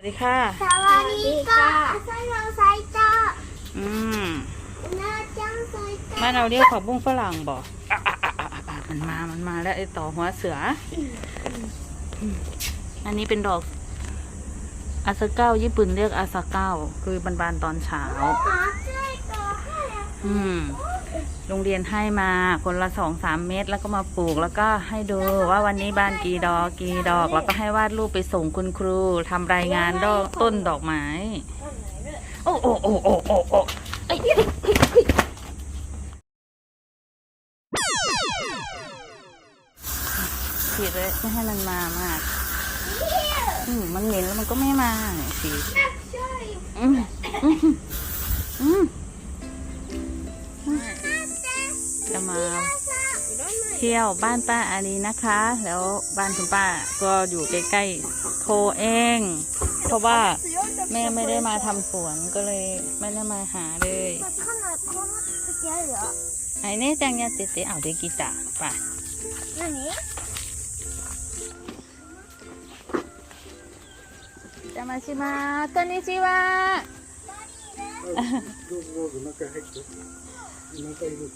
วัสดีค่ะ สวัสดีค่ะสวัสดีไซจ้าอืมน่าจังไซจ้าบ้านเราเรียกผักบุ้งฝรั่งบอกอะอะอะอะอะมันมา มันมาแล้วไอ้ต่อหัวเสืออืมอันนี้เป็นดอกอาซาเก้าญี่ปุ่นเรียกอาซาเก้า คือบานๆตอนเช้าหาเสื้อตัวให้แล้วอืม โรงเรียนให้มาคนละสองสามเม็ดแล้วก็มาปลูก แล้วก็ให้ดูว่าวันนี้บ้านกี่ดอกกี่ดอก แล้วก็ให้วาดรูปไปส่งคุณครูทำรายงานดอกต้นดอกไม้โอ้โอ้โอ้โอ้โอ้โอ้เอ้เอ้ยเอ้ยเอ้ยฉีดเลยไม่ให้มันมามากอืมมันเหม็นแล้วมันก็ไม่มาเนี่ยฉีดอืมอืมอืม จะมาเที่ยวบ้านป้าอานีนะคะ แล้วบ้านคุณป้าก็อยู่ใกล้ๆโคเอง เพราะว่าแม่ไม่ได้มาทำสวนก็เลยไม่ได้มาหาเลย ขนาดคนจะเจอเหรอ ไอ้เนี่ยจังยาเตเตเอาเด็กกีตาร์ไป นั่นนี่ จะมาชิมาこんにちはどうぞどうぞ中入って。中いる。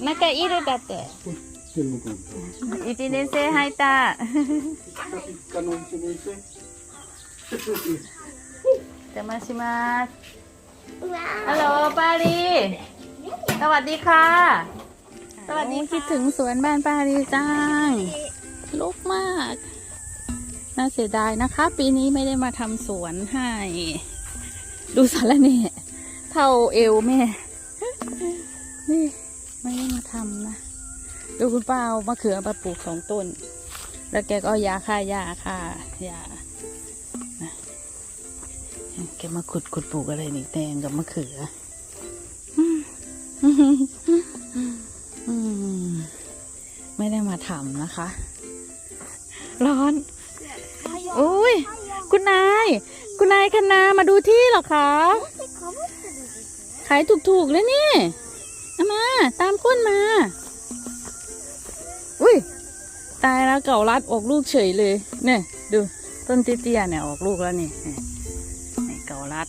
仲いるだって一年生入った邪魔しますハローパーリーสวัสดีค่ะ สวัสดีคิดถึงสวนบ้านปารีจังลุกมาก น่าเสียดายนะคะ ปีนี้ไม่ได้มาทำสวนให้ ดูสารเน่เท่าเอวแม่ นี่ ไม่ได้มาทำนะดูคุณป้าเอามะเขือมาปลูกสองต้น แล้วแกก็เอายาฆ่าหญ้าค่ะยานะแกมาขุดขุดปลูกอะไรนี่แตงกับมะเขืออืมไม่ได้มาทำนะคะ ร้อน อุ้ยคุณนาย คุณนายคณามาดูที่เหรอคะ ขายถูกๆเลยนี่เอามา ตามก้นมา อุ้ย ตายแล้วเก่ารัดออกลูกเฉยเลย เนี่ย ดู ต้นเตี้ยๆเนี่ยออกลูกแล้วนี่นี่เก่ารัด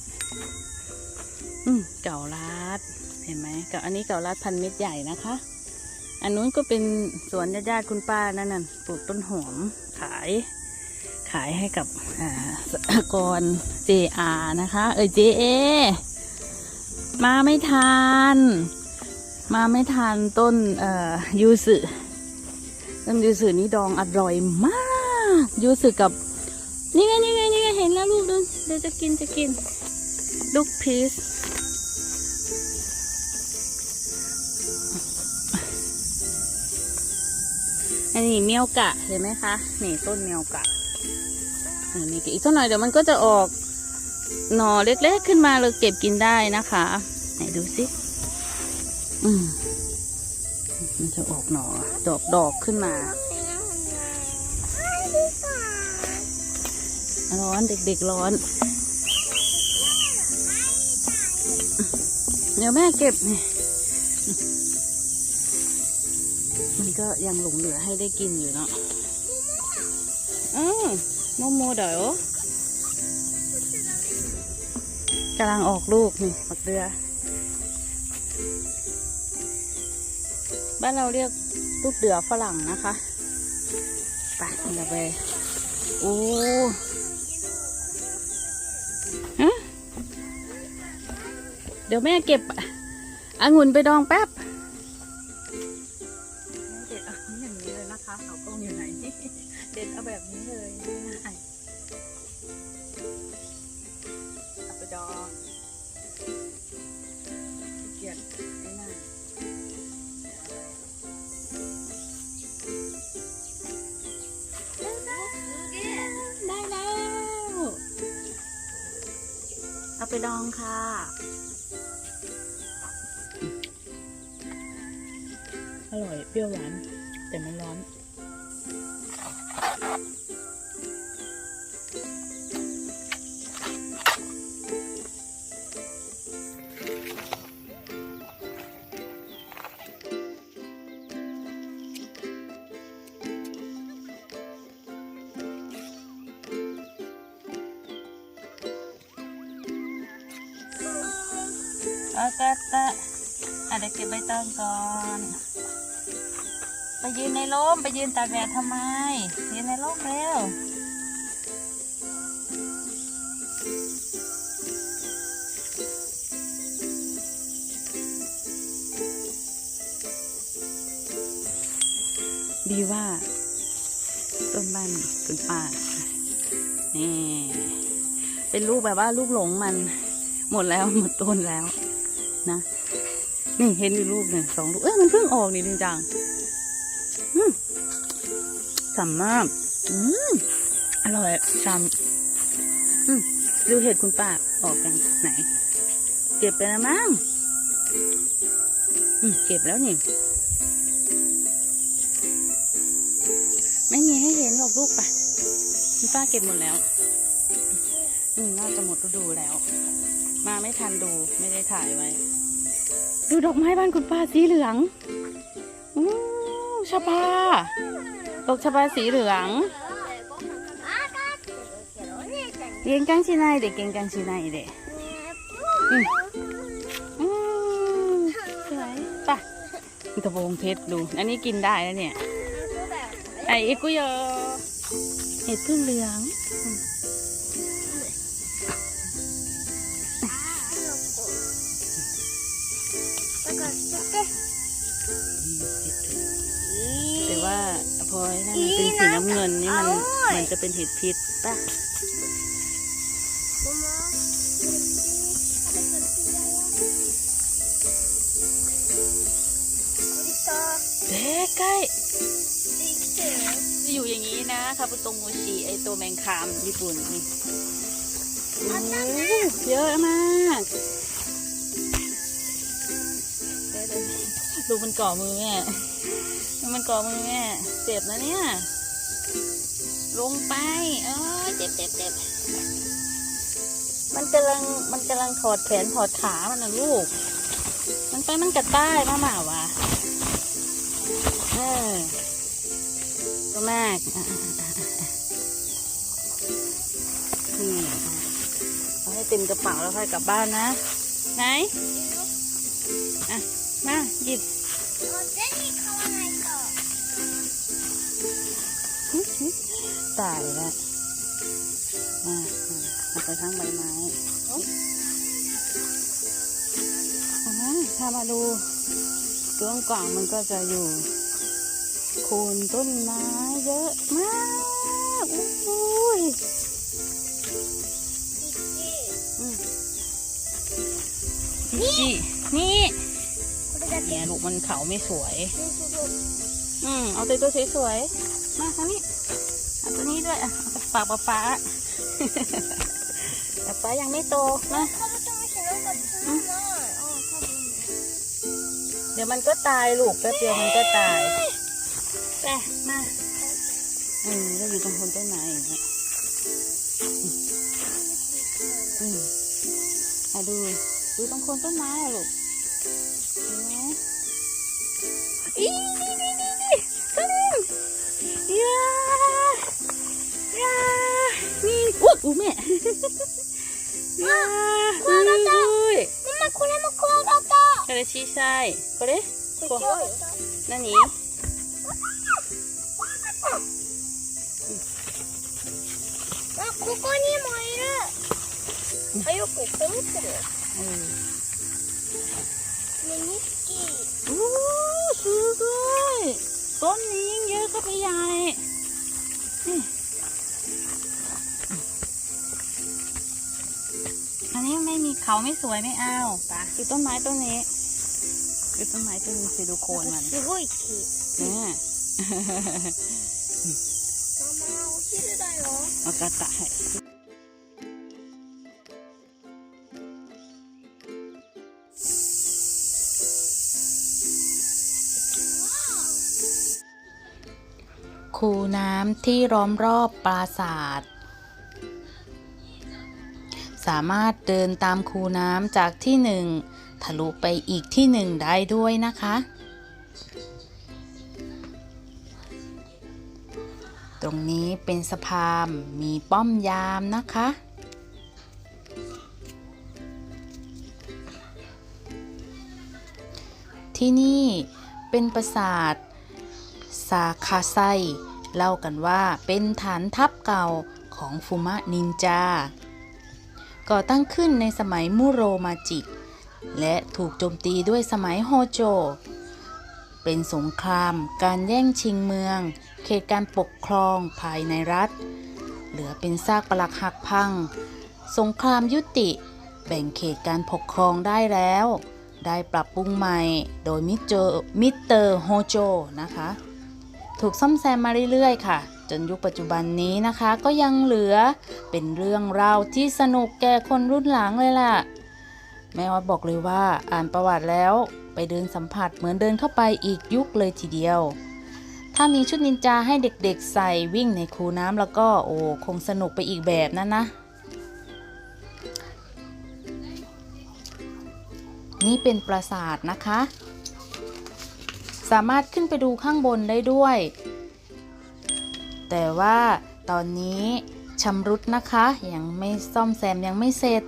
อืมเก่ารัด เห็นไหมกับอันนี้เก่ารัดพันเม็ดใหญ่นะคะ อันนู้นก็เป็นสวนญาติๆคุณป้านั่นน่ะปลูกต้นหอมขาย ขายให้กับอ่าสหกรณ์ JR นะคะ เอ้ย JA มาไม่ทัน มาไม่ทันต้นอ่อยูสึต้นยูสึนี่ดองอร่อยมากยูสึกับ นี่ไงนี่ไงนี่ไงเห็นแล้วลูกดูเดี๋ยวจะกินจะกิน ลูกพีชอันนี้เมียวกะเห็นไหมคะนี่ต้นเมียวกะอันนี้อีกสักหน่อยเดี๋ยวมันก็จะออกหน่อเล็กๆขึ้นมาเลยเก็บกินได้นะคะ ไหนดูสิ อืมมันจะออกหน่อดอกดอกขึ้นมาร้อนเด็กๆร้อน เดี๋ยวแม่เก็บนี่มันก็ยังหลงเหลือให้ได้กินอยู่เนาะอืมโมโมเดี๋ยวกำลังออกลูกนี่ปักเดือ บ้านเราเรียกลูกเดือฝรั่งนะคะไปเราไปโอ้เดี๋ยวแม่เก็บองุ่นไปดองแป๊บเด็ดเอาอย่างนี้เลยนะคะเขากล้องอยู่ไหนเด็ดเอาแบบนี้เลยง่าย ดองค่ะ อร่อยเปรี้ยวหวาน แต่มันร้อน ยืนในร่มไปยืนตากแดดทำไม ยืนในร่มเร็วดีว่าต้นบ้านคุณป้านี่เป็นลูกแบบว่าลูกหลงมัน หมดแล้วหมดต้นแล้ว นะ นี่เห็นอยู่ลูกหนึ่งสองลูกเอ้ยมันเพิ่งออกนี่จริงจัง ฉ่ำมาก อืมอร่อยฉ่ำอืมดูเห็ดคุณป้าออกกันไหน เก็บไปแล้วมั้งอืมเก็บแล้วนี่ ไม่มีให้เห็นหรอกลูกไปคุณป้าเก็บหมดแล้ว อืมน่าจะหมดฤดูแล้ว มาไม่ทันดูไม่ได้ถ่ายไว้ ดูดอกไม้บ้านคุณป้าสีเหลืองอู้ชะบา ตอกชบาสีเหลืองเขียนกังชินายเด็กเก่งกังชินายเด็กสวยปะตะบงเพชรดูอันนี้กินได้แล้วเนี่ยไอ้กุยอเห็ดพึ่งเหลืองำเงินนี่มันมันจะเป็นเห็ดพิษป่ะเด็กใกล้จะอยู่อย่างนี้นะคาบุโตงโมชิไอตัวแมงคามญี่ปุ่นนี่โอ้โหเยอะมากเดี๋ยวๆดูมันเก่อมือแม่ดูมันเก่อมือแม่เจ็บนะเนี่ย ลงไปเออเจ็บเจ็บเจ็บมันกำลังมันกำลังถอดแขนถอดขามันนะลูก มันไปมันกระต้ายมาหมาวะเออก็มากอะอะอะอะนี่เอาให้เต็มกระเป๋าแล้วค่อยกลับบ้านนะ ไหน อะ มาหยิบ ตายแล้วมามาเอาไปทั้งใบไม้เอามาถ้ามาดูตัวกล่องมันก็จะอยู่โคนต้นไม้เยอะมากอุ้ยอืมนี่นี่เนี่ยลูกมันเขาไม่สวย อืม เอาตัวตัวสวยๆ ปฝากป๊าป๊าป๊าป๊ายังไม่โตมาเดี๋ยวมันก็ตายลูกแป๊บเดียวมันก็ตายไปมาอืมก็อยู่ตรงคนต้นไม้อย่างเงี้ยอืมอืมอะดูดูตรงคนต้นไม้อะลูก お うめえあクワガタママこれもクワガタこれ小さいこれ？こ何？あ、ここにもいる。あ、よくこもってる。うん。ね、ニッキー。うお、すごい。こんな人形とかいない。ん。 นี่อันนี้ไม่มีเขาไม่สวยไม่เอาปะดูต้นไม้ต้นนี้ดูต้นไม้ต้นนี้สิดูโคนมัน すごい木。 เนี่ย ママ、お昼だよ。 เอากระต่าย คูน้ำที่ล้อมรอบปราสาท สามารถเดินตามคูน้ำจากที่หนึ่งทะลุไปอีกที่หนึ่งได้ด้วยนะคะ ตรงนี้เป็นสะพานมีป้อมยามนะคะ ที่นี่เป็นปราสาทซาคาไซเล่ากันว่าเป็นฐานทัพเก่าของฟูมะนินจา ก่อตั้งขึ้นในสมัยมุโรมาจิและถูกโจมตีด้วยสมัยโฮโจ เป็นสงคราม การแย่งชิงเมือง เขตการปกครองภายในรัฐ เหลือเป็นซากปรักหักพัง สงครามยุติ แบ่งเขตการปกครองได้แล้ว ได้ปรับปรุงใหม่โดยมิเตอร์โฮโจนะคะ ถูกซ่อมแซมมาเรื่อยๆค่ะ จนยุคปัจจุบันนี้นะคะก็ยังเหลือเป็นเรื่องราวที่สนุกแก่คนรุ่นหลังเลยล่ะ แม่ออดบอกเลยว่าอ่านประวัติแล้วไปเดินสัมผัสเหมือนเดินเข้าไปอีกยุคเลยทีเดียว ถ้ามีชุดนินจาให้เด็กๆใส่วิ่งในคูน้ำแล้วก็โอ้คงสนุกไปอีกแบบนั้นนะ นี่เป็นปราสาทนะคะ สามารถขึ้นไปดูข้างบนได้ด้วย แต่ว่าตอนนี้ชำรุดนะคะ ยังไม่ซ่อมแซมยังไม่เสร็จ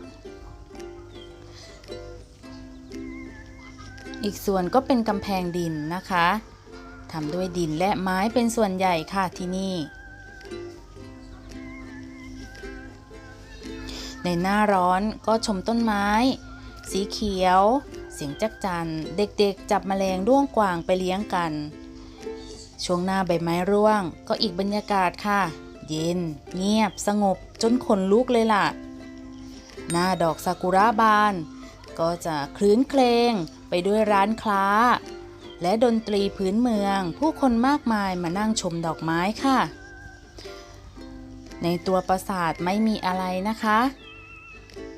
อีกส่วนก็เป็นกำแพงดินนะคะทำด้วยดินและไม้เป็นส่วนใหญ่ค่ะที่นี่ ในหน้าร้อนก็ชมต้นไม้ สีเขียว เสียงจักจันเด็กๆ จับแมลงด้วงกวางไปเลี้ยงกัน ช่วงหน้าใบไม้ร่วง ก็อีกบรรยากาศค่ะ เย็น เงียบ สงบ จนขนลุกเลยล่ะ หน้าดอกซากุระบาน ก็จะคลื้นเครงไปด้วยร้านค้า และดนตรีพื้นเมือง ผู้คนมากมายมานั่งชมดอกไม้ค่ะ ในตัวปราสาทไม่มีอะไรนะคะ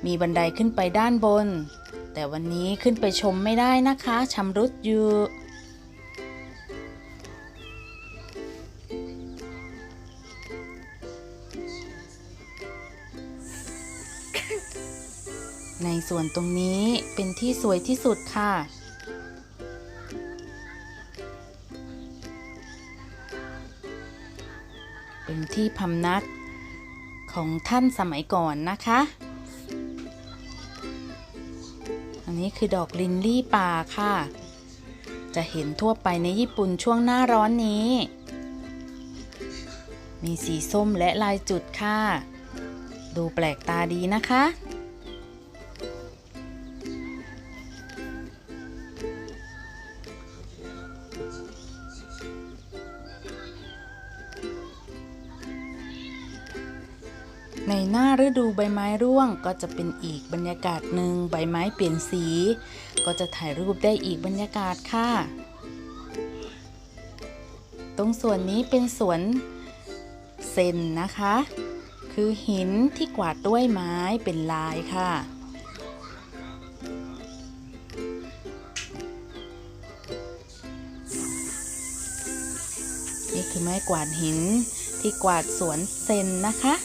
มีบันไดขึ้นไปด้านบน แต่วันนี้ขึ้นไปชมไม่ได้นะคะชำรุดอยู่ ในส่วนตรงนี้เป็นที่สวยที่สุดค่ะ เป็นที่พำนักของท่านสมัยก่อนนะคะ อันนี้คือดอกลินลี่ป่าค่ะ จะเห็นทั่วไปในญี่ปุ่นช่วงหน้าร้อนนี้ มีสีส้มและลายจุดค่ะ ดูแปลกตาดีนะคะ ในหน้าฤดูใบไม้ร่วงก็จะเป็นอีกบรรยากาศหนึ่งใบไม้เปลี่ยนสี ก็จะถ่ายรูปได้อีกบรรยากาศค่ะ ตรงส่วนนี้เป็นสวนเซนนะคะ คือหินที่กวาดด้วยไม้เป็นลายค่ะ นี่คือไม้กวาดหินที่กวาดสวนเซนนะคะ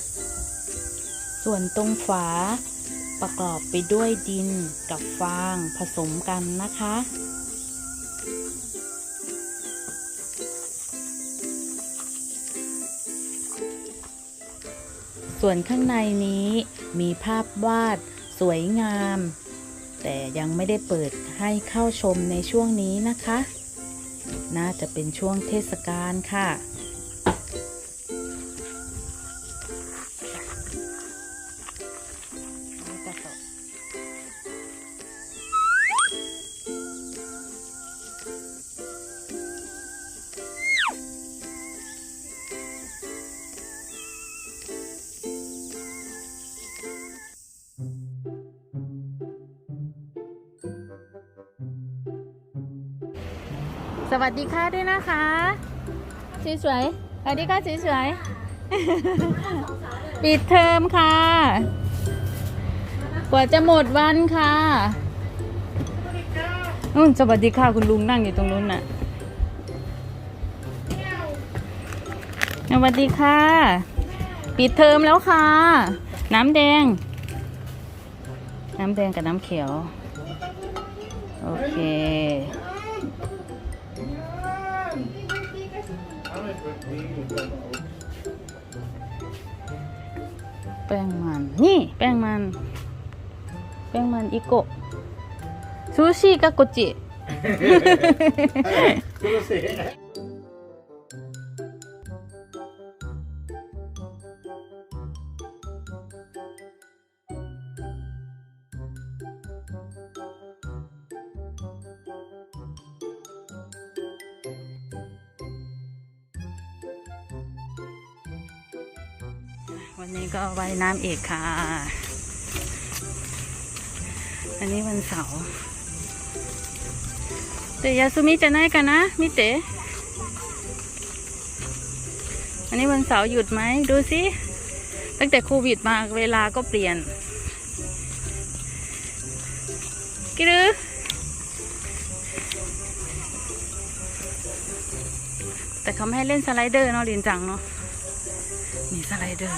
ส่วนตรงฝาประกอบไปด้วยดินกับฟางผสมกันนะคะ ส่วนข้างในนี้มีภาพวาดสวยงาม แต่ยังไม่ได้เปิดให้เข้าชมในช่วงนี้นะคะ น่าจะเป็นช่วงเทศกาลค่ะ สวัสดีค่ะด้วยนะคะสวยสวยๆสวัสดีค่ะสวยสวยๆปิดเทอมค่ะ กว่าจะหมดวันค่ะนู่นสวัสดีค่ะคุณลุงนั่งอยู่ตรงนู้นน่ะสวัสดีค่ะ ปิดเทอมแล้วค่ะ น้ำแดง น้ำแดงกับน้ำเขียว โอเค ป้งมัน นี่ แป้งมัน แป้งมันอิโกะซูชิกับกุจิ น้ำเอกค่ะ อันนี้วันเสาร์แต่ยาสุมิจะไหนกันนะมิเตอันนี้วันเสาร์หยุดไหมดูสิ ตั้งแต่โควิดมาเวลาก็เปลี่ยนกิรือแต่เขาไม่ให้เล่นสไลเดอร์เนาะลินจังเนาะมีสไลเดอร์